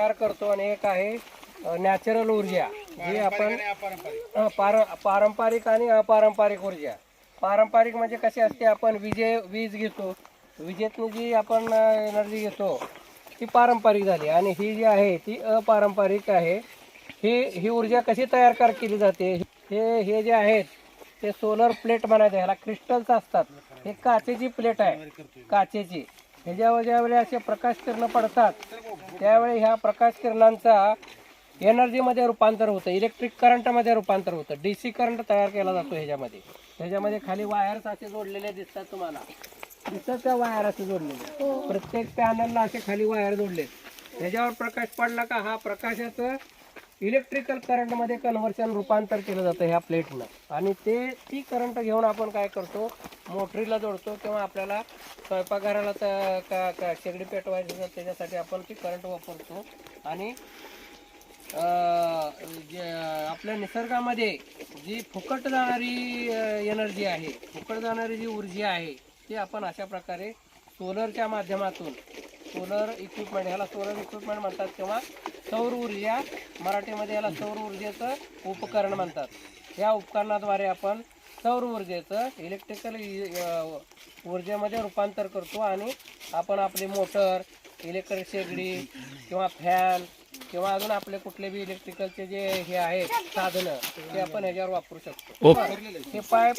तयार करतो आणि एक आहे नॅचरल ऊर्जा. जी आपण पार पारंपरिक आणि अपारंपरिक ऊर्जा. पारंपरिक म्हणजे कशी असते आपण विजे वीज घेतो. विजेतून जी आपण एनर्जी घेतो ती पारंपरिक झाली. आणि ही जी आहे ती अपारंपरिक आहे. ही ही ऊर्जा कशी तयार कर केली जाते? हे हे जे आहेत ते सोलर प्लेट म्हणायचे. ह्याला क्रिस्टल्स असतात. हे काचेची प्लेट आहे. काचेची. ह्याच्यावर ज्यावेळी असे प्रकाश किरण पडतात त्यावेळी ह्या प्रकाश किरणांचा एनर्जीमध्ये रूपांतर होतं इलेक्ट्रिक करंटमध्ये रूपांतर होतं डी सी करंट तयार केला जातो ह्याच्यामध्ये. ह्याच्यामध्ये खाली वायर्स असे जोडलेले दिसतात तुम्हाला. दिसतात त्या वायर असे जोडलेले? प्रत्येक पॅनलला असे खाली वायर जोडले ह्याच्यावर प्रकाश पडला का? हा प्रकाशाचं इलेक्ट्रिकल करंटमध्ये कन्व्हर्शन रूपांतर केलं जातं ह्या प्लेटनं आणि ते ती करंट घेऊन आपण काय करतो? मोटरीला जोडतो किंवा आपल्याला स्वयंपाकघराला तर का का शेगडी पेटवायची असेल त्याच्यासाठी आपण ती करंट वापरतो. आणि जे आपल्या निसर्गामध्ये जी फुकट जाणारी एनर्जी आहे फुकट जाणारी जी ऊर्जा आहे ती आपण अशा प्रकारे सोलरच्या माध्यमातून सोलर इक्विपमेंट ह्याला सोलर इक्विपमेंट म्हणतात किंवा सौर ऊर्जा मराठीमध्ये याला सौर ऊर्जेचं उपकरण म्हणतात. या उपकरणाद्वारे आपण सौर ऊर्जेचं इलेक्ट्रिकल ऊर्जेमध्ये रूपांतर करतो आणि आपण आपली मोटर इलेक्ट्रिक शेगडी किंवा फॅन किंवा अजून आपले कुठले बी इलेक्ट्रिकलचे जे हे आहेत साधनं ते आपण ह्याच्यावर वापरू शकतो. हे पाईप